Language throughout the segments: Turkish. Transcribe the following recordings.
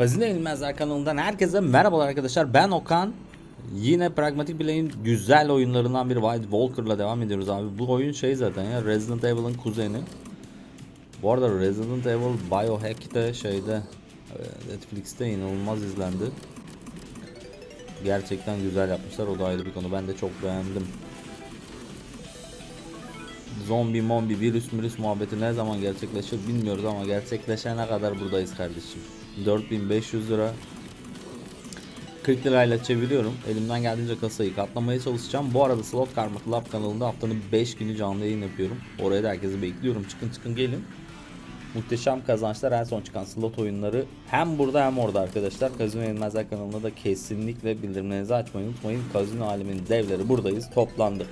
Kazino Yenilmezler kanalından herkese merhabalar arkadaşlar. Ben Okan. Yine Pragmatic Play'in güzel oyunlarından biri Wild Walker'la devam ediyoruz abi. Bu oyun şey zaten ya Resident Evil'ın kuzeni. Bu arada Resident Evil Biohack de şeyde e, Netflix'te inanılmaz izlendi. Gerçekten güzel yapmışlar. O da ayrı bir konu. Ben de çok beğendim. Zombi, mombi, virüs, virüs muhabbeti ne zaman gerçekleşir bilmiyoruz ama gerçekleşene kadar buradayız kardeşim. 4500 lira 40 lirayla çeviriyorum. Elimden geldiğince kasayı katlamaya çalışacağım. Bu arada Slot Karma Club kanalında haftanın 5 günü canlı yayın yapıyorum. Oraya da herkesi bekliyorum. Çıkın çıkın gelin. Muhteşem kazançlar en son çıkan slot oyunları hem burada hem orada arkadaşlar. Kazino Yenilmezler kanalında da kesinlikle bildirimlerinizi açmayı unutmayın. Kazino aleminin devleri buradayız. Toplandık.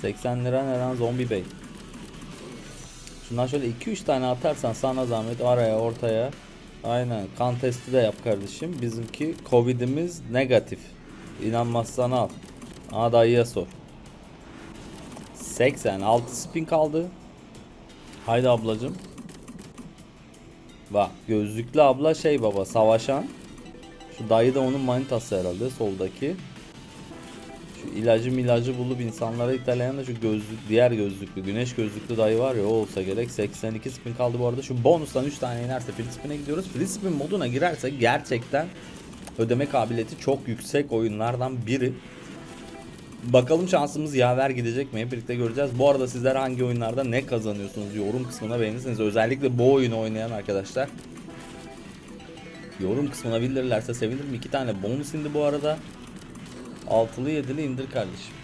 80 lira neren zombi bey. Şundan şöyle 2-3 tane atarsan sana zahmet araya ortaya. Aynen kan testi de yap kardeşim. Bizimki Covid'imiz negatif. İnanmazsan al. Aa dayıya sor. 80 6 spin kaldı. Haydi ablacım. Bak gözlüklü abla şey baba savaşan. Şu dayı da onun manitası herhalde soldaki. Şu ilacı milacı bulup insanlara iteleyen de şu gözlük diğer gözlüklü güneş gözlüklü dayı var ya o olsa gerek 82 spin kaldı bu arada şu bonustan 3 tane inerse free spin'e gidiyoruz free spin moduna girerse gerçekten ödeme kabiliyeti çok yüksek oyunlardan biri Bakalım şansımız yaver gidecek mi? Hep birlikte göreceğiz. Bu arada sizler hangi oyunlarda ne kazanıyorsunuz yorum kısmına beğenirseniz özellikle bu oyunu oynayan arkadaşlar yorum kısmına bildirirlerse sevinirim. İki tane bonus indi bu arada. Altılı yedili indir kardeşim.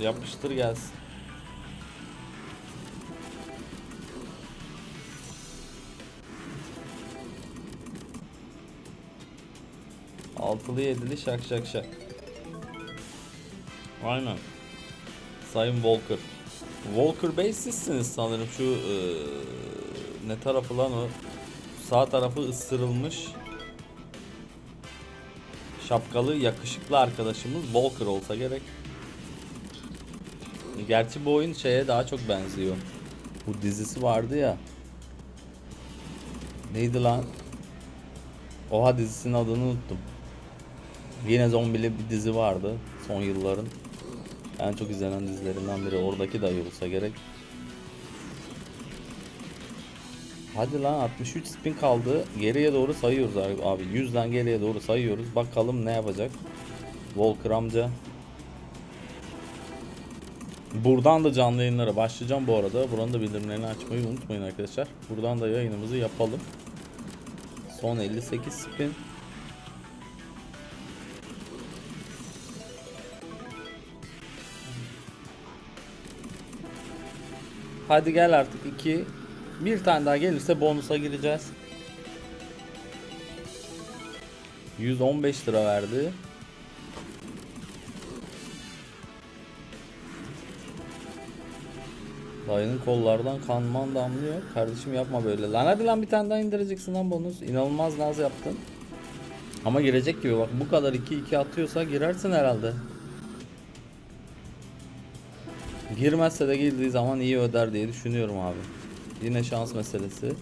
Yapıştır gelsin. Altılı yedili şak şak şak. Aynen. Sayın Walker. Walker Bey sizsiniz sanırım şu eee, ne tarafı lan o? Sağ tarafı ısırılmış. Şapkalı yakışıklı arkadaşımız Walker olsa gerek. Gerçi bu oyun şeye daha çok benziyor. Bu dizisi vardı ya. Neydi lan? Oha dizisinin adını unuttum. Yine zombili bir dizi vardı son yılların. En çok izlenen dizilerinden biri. Oradaki dayı olsa gerek. Hadi lan 63 spin kaldı. Geriye doğru sayıyoruz abi. abi. 100'den geriye doğru sayıyoruz. Bakalım ne yapacak. Walker amca. Buradan da canlı yayınlara başlayacağım bu arada. Buranın da bildirimlerini açmayı unutmayın arkadaşlar. Buradan da yayınımızı yapalım. Son 58 spin. Hadi gel artık 2. Bir tane daha gelirse bonusa gireceğiz. 115 lira verdi. Dayının kollardan kanman damlıyor. Kardeşim yapma böyle. Lan hadi lan bir tane daha indireceksin lan bonus. İnanılmaz naz yaptın. Ama girecek gibi bak bu kadar 2-2 atıyorsa girersin herhalde. Girmezse de girdiği zaman iyi öder diye düşünüyorum abi. Yine şans meselesi.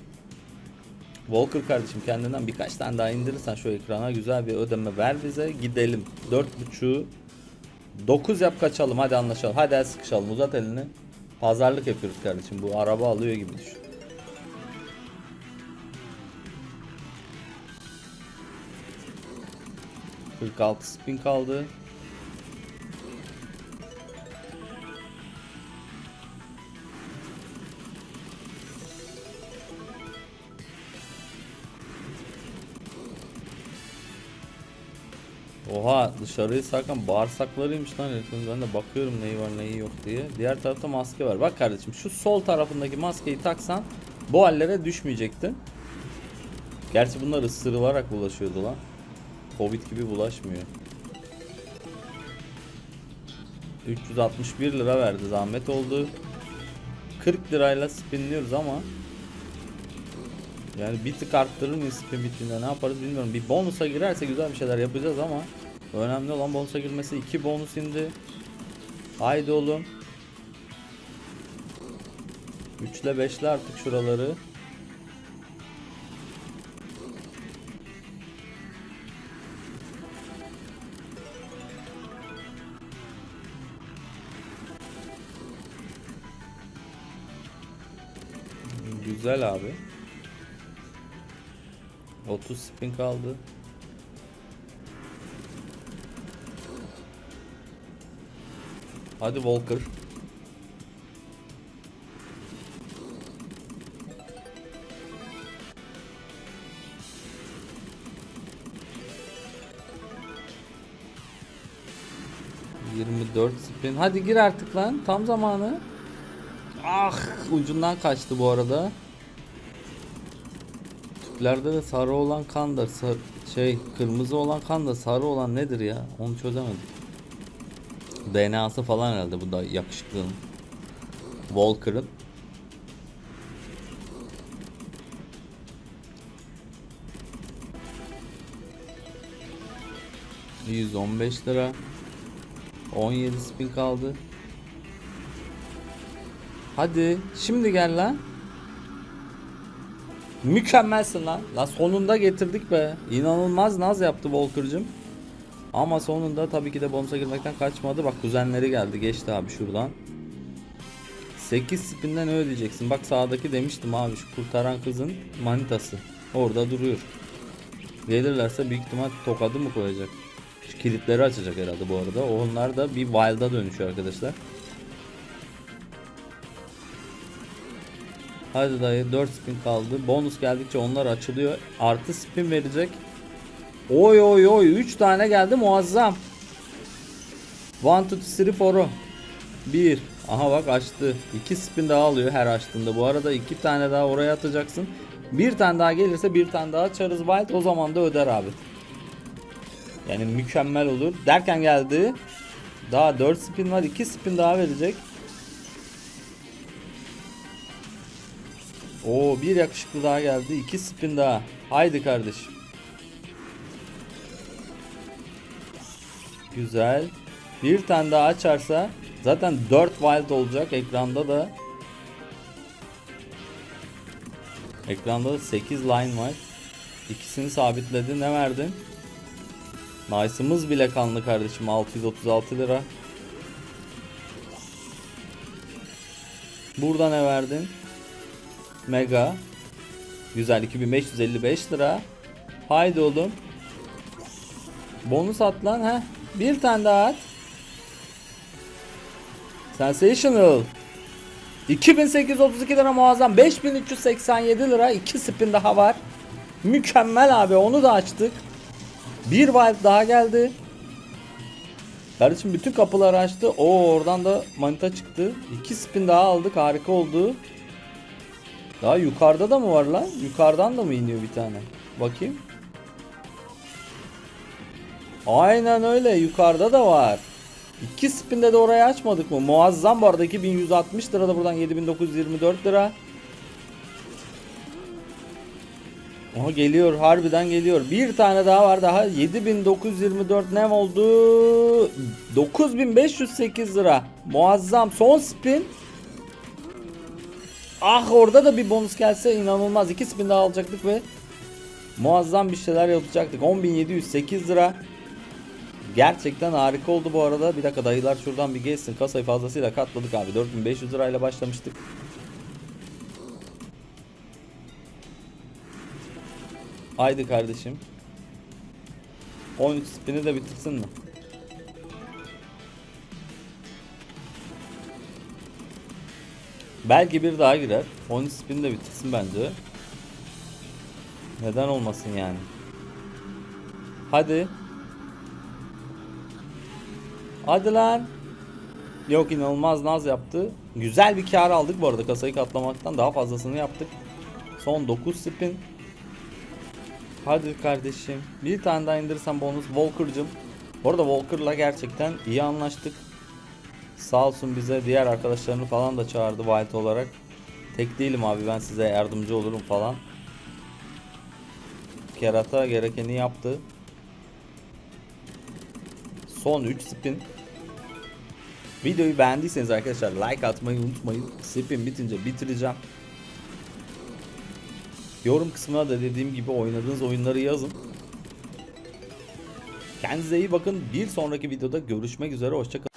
Walker kardeşim kendinden birkaç tane daha indirirsen şu ekrana güzel bir ödeme ver bize gidelim. 4.5'u 9 yap kaçalım hadi anlaşalım. Hadi el sıkışalım uzat elini. Pazarlık yapıyoruz kardeşim bu araba alıyor gibi düşün. ...46 spin kaldı. Oha dışarıyı sarkan bağırsaklarıymış lan herifin. Ben de bakıyorum neyi var neyi yok diye. Diğer tarafta maske var. Bak kardeşim şu sol tarafındaki maskeyi taksan bu hallere düşmeyecektin. Gerçi bunlar ısırılarak bulaşıyordu lan. Covid gibi bulaşmıyor. 361 lira verdi zahmet oldu. 40 lirayla spinliyoruz ama yani bir tık arttırır mıyız spin bittiğinde ne yaparız bilmiyorum. Bir bonusa girerse güzel bir şeyler yapacağız ama önemli olan bonusa girmesi. 2 bonus indi. Haydi oğlum. Üçle 5'le artık şuraları. Güzel abi. 30 spin kaldı. Hadi Walker. Yirmi spin. Hadi gir artık lan. Tam zamanı. Ah ucundan kaçtı bu arada. Tüplerde de sarı olan kan da sar- şey kırmızı olan kan da sarı olan nedir ya? Onu çözemedim. DNA'sı falan herhalde bu da yakışıklının. Walker'ın. ...115 lira... ...17 spin kaldı... ...hadi... ...şimdi gel lan... ...mükemmelsin lan... ...lan sonunda getirdik be... ...inanılmaz naz yaptı Walker'cım... ama sonunda tabii ki de bonusa girmekten kaçmadı. Bak kuzenleri geldi. Geçti abi şuradan. 8 spinden öyle diyeceksin. Bak sağdaki demiştim abi şu kurtaran kızın manitası. Orada duruyor. Gelirlerse büyük ihtimal tokadı mı koyacak? Şu kilitleri açacak herhalde bu arada. Onlar da bir wild'a dönüşüyor arkadaşlar. Hadi dayı 4 spin kaldı. Bonus geldikçe onlar açılıyor. Artı spin verecek. Oy oy oy 3 tane geldi muazzam. 1 2 3 4 1 Aha bak açtı. 2 spin daha alıyor her açtığında. Bu arada 2 tane daha oraya atacaksın. Bir tane daha gelirse bir tane daha açarız Wild o zaman da öder abi. Yani mükemmel olur. Derken geldi. Daha 4 spin var. 2 spin daha verecek. Oo bir yakışıklı daha geldi. 2 spin daha. Haydi kardeşim. Güzel. Bir tane daha açarsa zaten 4 wild olacak ekranda da. Ekranda da 8 line var. İkisini sabitledi. Ne verdin? Nice'ımız bile kanlı kardeşim. 636 lira. Burada ne verdin? Mega. Güzel 2555 lira. Haydi oğlum. Bonus at lan ha. Bir tane daha at. Sensational. 2832 lira muazzam. 5387 lira. 2 spin daha var. Mükemmel abi. Onu da açtık. Bir wild daha geldi. Kardeşim bütün kapıları açtı. O oradan da manita çıktı. 2 spin daha aldık. Harika oldu. Daha yukarıda da mı var lan? Yukarıdan da mı iniyor bir tane? Bakayım. Aynen öyle yukarıda da var. İki spinde de orayı açmadık mı? Muazzam bu arada 2160 lira da buradan 7924 lira. Aha geliyor harbiden geliyor. Bir tane daha var daha 7924 ne oldu? 9508 lira. Muazzam son spin. Ah orada da bir bonus gelse inanılmaz. 2 spin daha alacaktık ve muazzam bir şeyler yapacaktık. 10708 lira. Gerçekten harika oldu bu arada. Bir dakika dayılar şuradan bir geçsin. Kasayı fazlasıyla katladık abi. 4500 lirayla başlamıştık. Haydi kardeşim. 13 spini de bitirsin mi? Belki bir daha girer. 13 spin de bitirsin bence. Neden olmasın yani? Hadi. Hadi lan. Yok inanılmaz naz yaptı. Güzel bir kar aldık bu arada kasayı katlamaktan daha fazlasını yaptık. Son 9 spin. Hadi kardeşim. Bir tane daha indirsem bonus Walker'cım. Bu arada Walker'la gerçekten iyi anlaştık. Sağ olsun bize diğer arkadaşlarını falan da çağırdı Wild olarak. Tek değilim abi ben size yardımcı olurum falan. Kerata gerekeni yaptı. Son 3 spin. Videoyu beğendiyseniz arkadaşlar like atmayı unutmayın. Spin bitince bitireceğim. Yorum kısmına da dediğim gibi oynadığınız oyunları yazın. Kendinize iyi bakın. Bir sonraki videoda görüşmek üzere. Hoşçakalın.